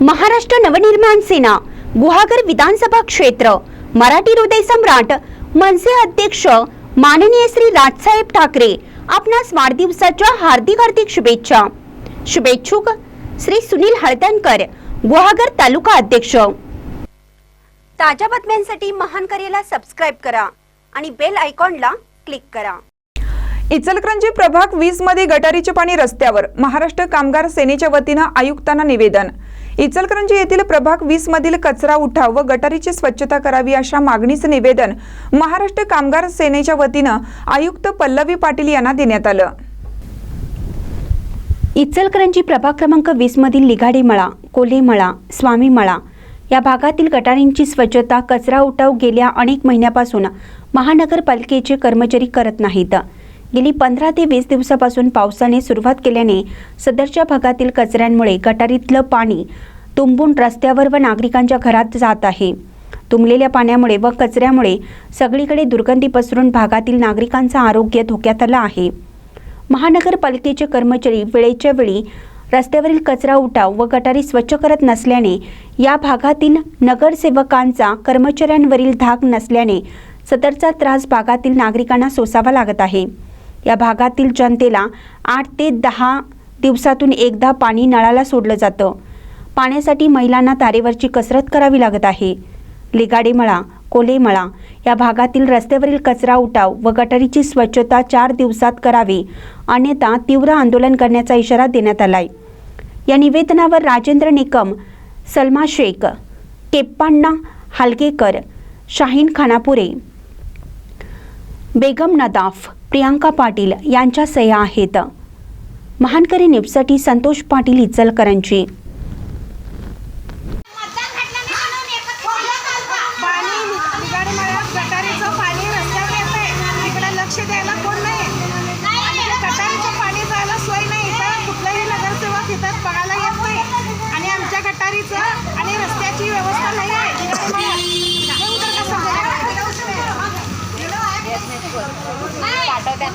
महाराष्ट्र नवनिर्माण सेना गुहागर विधानसभा क्षेत्र मराठी हृदय सम्राट मनसे अध्यक्ष माननीय श्री राजसाहेब ठाकरे आपणास वाढदिवसाच्या हार्दिक हार्दिक शुभेच्छा. शुभेच्छुक श्री सुनील हळदणकर गुहागर तालुका अध्यक्ष. ताज्या बातम्यांसाठी महान करेला सबस्क्राईब करा आणि बेल आयकॉनला क्लिक करा. इचलकरंजी प्रभाग वीसमध्ये गटारीचे पाणी रस्त्यावर महाराष्ट्र कामगार सेनेच्या वतीनं आयुक्तांना निवेदन. इचलकरंजी येथील प्रभाग वीस मधील कचरा उठाव व गटारीची स्वच्छता करावी अशा मागणीचं निवेदन महाराष्ट्र कामगार सेनेच्या वतीनं आयुक्त पल्लवी पाटील यांना देण्यात आलं. इचलकरंजी प्रभाग क्रमांक वीस मधील मळा कोल्हे मळा स्वामी मळा या भागातील गटारींची स्वच्छता कचरा उठाव गेल्या अनेक महिन्यापासून महानगरपालिकेचे कर्मचारी करत नाहीत. गेली पंधरा ते वीस दिवसापासून पावसाने सुरुवात केल्याने सदरच्या भागातील कचऱ्यांमुळे गटारीतलं पाणी तुंबून रस्त्यावर व नागरिकांच्या घरात जात आहे. तुंबलेल्या पाण्यामुळे व कचऱ्यामुळे सगळीकडे दुर्गंधी पसरून भागातील नागरिकांचं आरोग्य धोक्यात आलं आहे. महानगरपालिकेचे कर्मचारी वेळेच्या वेळी रस्त्यावरील कचरा उठाव व गटारी स्वच्छ करत नसल्याने या भागातील नगरसेवकांचा कर्मचाऱ्यांवरील धाक नसल्याने सदरचा त्रास भागातील नागरिकांना सोसावा लागत आहे. या भागातील जनतेला आठ ते दहा दिवसातून एकदा पाणी नळाला सोडलं जातं. पाण्यासाठी महिलांना तारेवरची कसरत करावी लागत आहे. लिगाडेमळा मळा या भागातील रस्त्यावरील कचरा उठाव व गटारीची स्वच्छता चार दिवसात करावी अन्यथा तीव्र आंदोलन करण्याचा इशारा देण्यात आलाय. या निवेदनावर राजेंद्र निकम सलमा शेख केप्पाण्णा हालगेकर शाहीन खानापुरे बेगम नदाफ प्रियांका पाटील यांच्या सह्या आहेत. महानकरी न्यूजसाठी संतोष पाटील इचलकरांची आणि रस्त्याची व्यवस्था नाही. आहे तर